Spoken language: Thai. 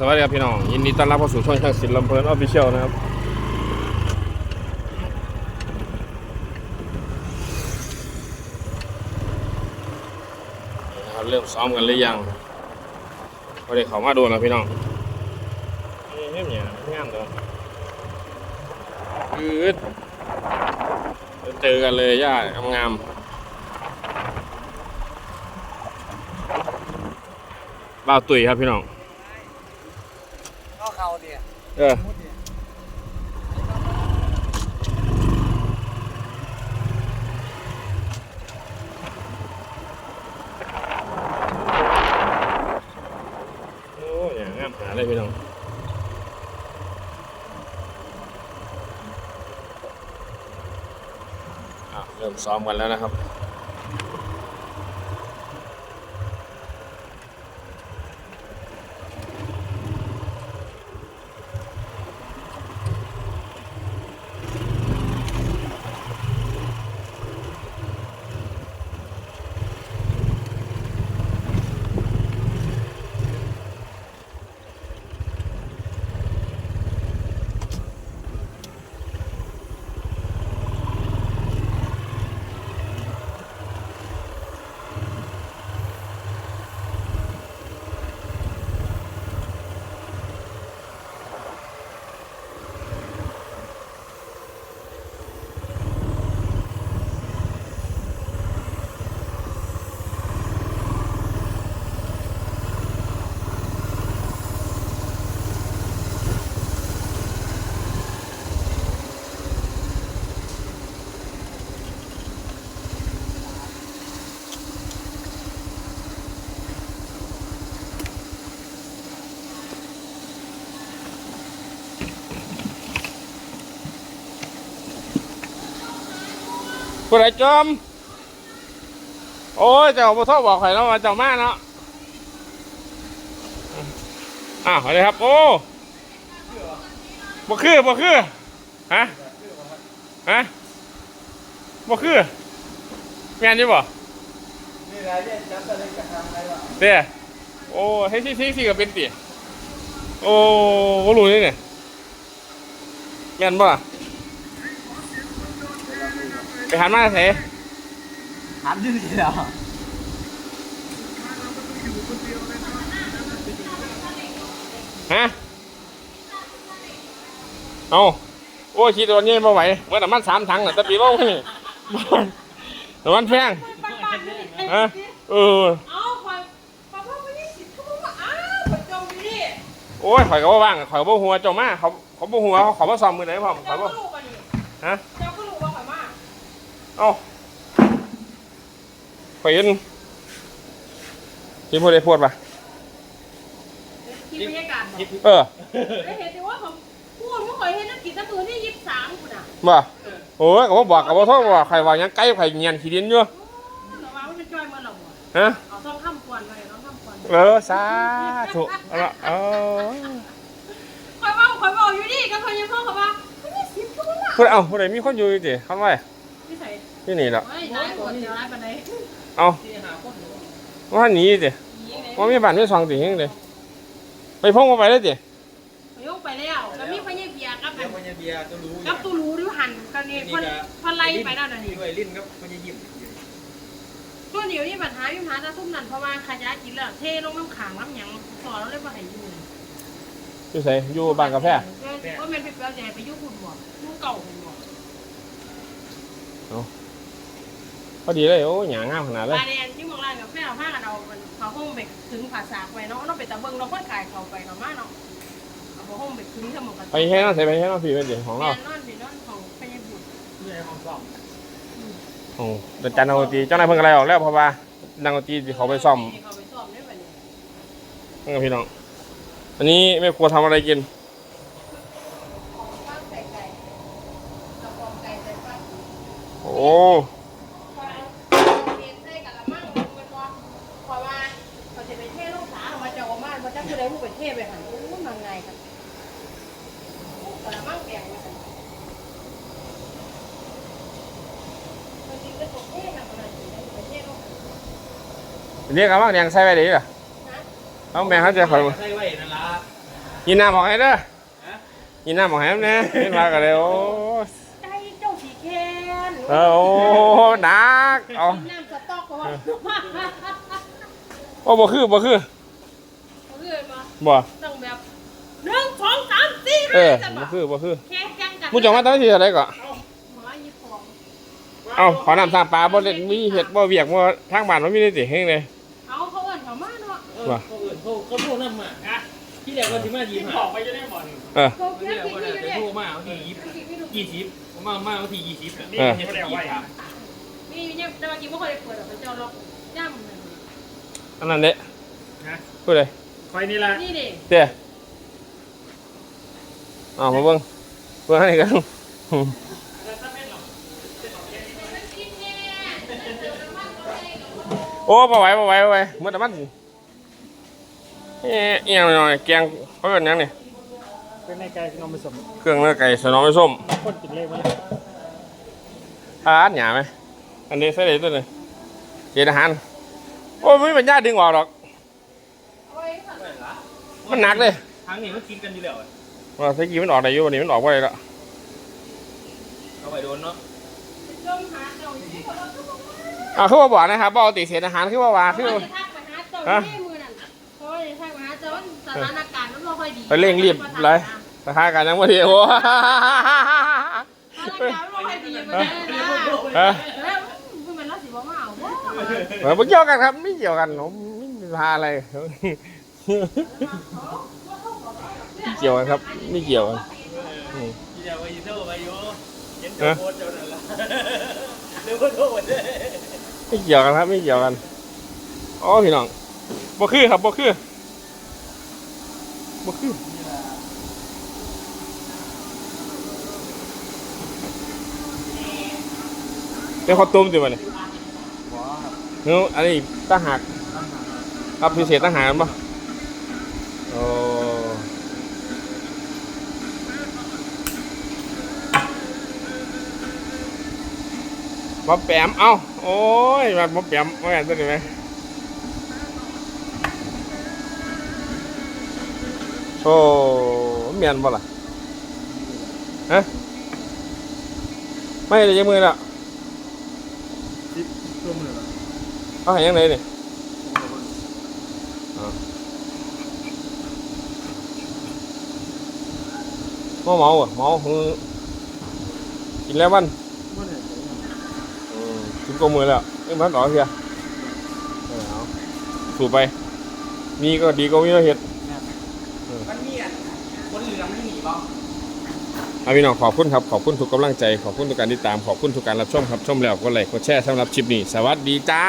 สวัสดีครับพี่น้อง ยินดีต้อนรับเข้าสู่ช่องช่างศิลป์ลำเพลินออฟฟิเชียลนะครับ เริ่มซ้อมกันหรือยังพอดีเขามาดูแล้วพี่น้องเฮ้ยเนี่ยงามเลยอืดเจอกันเลยย่างามบ่าวตุ๋ยครับพี่น้อง เข้าเนี่ยเออเนี่ยโอ้ยอย่างงามหาเลยพี่น้องอะเริ่มซ้อมกันแล้วนะครับ ผู้ใดจมโอ้ยเจ้าบ่ทอบอกใครเนาะว่าเจ้ามาเนาะอ้าวสวัสดีครับ โอ้บ่คือบ่คือฮะฮะบ่คือแม่นอยู่บ่นี่รายเนี่ยจับอะไรกันทำอะไรวะเด้โอ้ให้ซี่ซี่ซี่ก็เป็นติโอ้บ่รู้เลยเนี่ยแม่นบ่ล่ะ ไปหันมาเสถามชื่อที่แล้วฮะเอาโอ้ยชีตัวนี้มาไหวเมื่อน้ำมันสามถังน่ะแตะปีว่าไงน้ำมันแพงฮะเออเอาข่อยข่อยว่าไม่ได้สิทธิ์เขาบอกว่าอ้าวข่อยจมอยู่ดิโอ้ยข่อยก็บ่ว่างข่อยก็บ่หัวเจ้ามาเขาเขาบ่หัวเขาขอมาซ่อมมือไหนพ่อมข่อเจ้ายก็บ่รู้ป่ะนี่ฮะ เอ้าข่อยเห็นที่พูดได้พูดป่ะคิดบรรยากาศบ่เออได้เห็นแต่ว่าผมพูดว่าข่อยเห็นนักกินตะมือนี่ยี่สิบสามคุณอะบ่โอ้ยก็บ่บอกก็บ่โทษบ่ว่าใครว่าหยังไกลไผเงียนขี้ดินอยู่เราว่ามันเป็นจอยมันหรอกบ่ฮะเอาต้องข้ามควนไว้ต้องข้ามควนเออสาธุเอาละเออข่อยว่าข่อยบอกอยู่ดิก็ข่อยยังพ่อเขาว่าไม่ได้สิทธิ์เขาบอกว่าพูดเอ้าผู้ใดมีคนอยู่จิเขาไว้ไม่ใส่ ที่นี่ล่ะเฮ้ยนายกดเดี๋ยวนายไปไหนเอาว่าหนีสิยิงเลยว่ามีบ้านมีซองติยังเลยไปพงมาไปเลยสิข่อยยกไปแล้วแล้วมีพญาเบียร์กับเดี๋ยวมันจะเบียร์ก็รู้กับตูรู้ด้วยหันกันนี่คนคนไล่ไปนั่นน่ะนี่ด้วยลิ้นครับมันจะยิ้มช่วงเดียวนี่ปัญหามีปัญหาจะทุ่มนั่นเพราะว่าขยะกินแล้วเทลงน้ำขังน้ำหยังสอนแล้วเลยว่าให้อยู่อยู่ไสอยู่บ้านกาแฟว่าแม่นไปแปลจะให้ไปยุ่คุณบ่ยุ่เก่าคุณบ่พ อดีเลยโอ้หยางามขนาดเลยบาเรียนที่เมืองร้านกาแฟเอาผ้ากันเอามันเขาห้องไปถึงภาษาไปเนาะเราไปตะเบิงเราค่อยขายเขาไปเนาะมาเนาะเอาห้องไปถึงสมองกันไปแค่นั้นใส่ไปแค่นั้นพี่เป็นสิของเราแม่นอนสินอนของพญาบุตรเพื่อให้ห้องซ่อมของเป็นจันทร์ดนตรีเจ้านายเพิ่งอะไรออกแล้วเพราะว่านักดนตรีที่เขาไปซ่อมเขาไปซ่อมได้บัดนี้นั่นกับพี่น้อง อันนี้แม่ครัวทำอะไรกินของฟางใส่ไก่กระป๋องไก่ใส่ฟางโอ้พอเอาเรียนใส่กะละมังมันบ่เพราะว่าเขาจะไปเทลูกสาวมาเจ้าออกมาบ่จักผู้ใดผู้ไปเทไปหั่นโอ้มันไงกันกะละมังแดงว่าซั่นมันสิไปตกเทกันบ่ได้สิได้ไปเทลูก เรียกกันว่าแดงใส่ไปได้เหรอนะเอาแม่เขาจะคอยใส่ไว้นั่นละเยินหน้าบอกให้เด้อยินหน้าบอกให้แน่เห็นมากันเลยโอ้ใจเจ้าสีแคนเออโอ้ดักเอาน้ำสต๊อกก่อนโอ้บ่คือบ่คือเขาเรื่อยมาบ่ต้องแบบหนึ่งสองสามสี่เออจะบ่คือบ่คือแข่งกันกันมึงจะมาตั้งที่อะไรก่อนหมายี่ปองเอ้าขอน้ำสามปลาบ่เล่นมีเห็ดบ่เวียกบ่ทางบ้านมันมีได้สิเฮงเลย เอาเขาเอิ้นเขา มาเนาะเออเขาอื่นเขาเขาพูดนั่นมาอะที่แรกว่าที่มายิ้มออกไปจะได้บ่หนึ่งเออ เขาที่เรียแรกกพี่ว่านี่จะเนี่ยพูดมาเอาที่ยี่ยี่สิบผมมามาเอาที่ยี่สิบเออเห็นไม่ได้เอาไว้อะนี่เนี่ยแต่ว่ากินไม่ค่อยได้เปิดหรอกเขาเจ้าล็อกย่ำเลยอันนั้นเด้นะพูดเลยคอยนี่ละนี่ดิเด้เอ้าวมาเบิ่งเบิ่งให้กันโอ้บ่ไหวบ่ไหวบ่ไหวมื้อแต่มัน เอ๊ะอีหยังหน่อยแกงเพิ่นยังนี่เป็นในใจที่น้องผสมเครื่องเนื้อไก่สนองส้มคนกินเลขมาเลยอาหารหยาไหมอันนี้ใส่ได้ตัวนึงเจนอาหารโอ้ไม่เป็นญาติดึงออกหรอกมันหนักเลยทั้งนี้มันกินกันอยู่แล้วว่าถ้ากี้มันออกได้อยู่วันนี้มันออกได้แล้วเอาไปโดนเนาะจมหาข้าที่คนเราทุกคนอ่าคือว่าบอกนะครับว่าติเศษอาหารคือว่าว่าคือเขาจะ สถานการณ์มันไม่ค่อยดีไปเร่งรีบเลยราคากันยังไม่ดีโอ้สถานการณ์มันไม่ค่อยดีเหมือนกันนะเออแล้วมันรักสิบ่มาเอาบ่เออไม่เกี่ยวกันครับไม่เกี่ยวกันผมไม่มีพาอะไรไม่เกี่ยวกันครับไม่เกี่ยวกันอืมที่จะไปยูทูบไปยูเห็นตัวโคตรเจ้านั่นละเร็วโทษเลยไม่เกี่ยวกันครับไม่เกี่ยวกันอ๋อพี่น้องบ่คือครับบ่คือ บ่คือเป็นข้าวต้มจิ๋วเนี่ยเนื้ออันนี้ตั้งหักครับพิเศษตั้งหักมั้ยโอ้บ๊อบแปมเอ้า โอ้ยมาบ๊อบแปมว่าไงตัวนี้ไหม อ้เมียนบ่ล่ะฮะไม่ได้ยังมือแล้วตัวมือเอาห้ยังไงนี่เมาเมาอะเมาคือกินแล้วมันอืมกินกลมมือแล้วนี่มันต่อเพียสูบไป มีก็ดีก็มีเราเห็ด มันมีอะคนเหลืองที่หนีบ้าง เอาพี่น้องขอบคุณครับ ขอบคุณทุกกำลังใจ ขอบคุณทุกการติดตาม ขอบคุณทุกการรับชมครับ ชมแล้วก็ไลค์กดแชร์สำหรับคลิปนี้ สวัสดีจ้า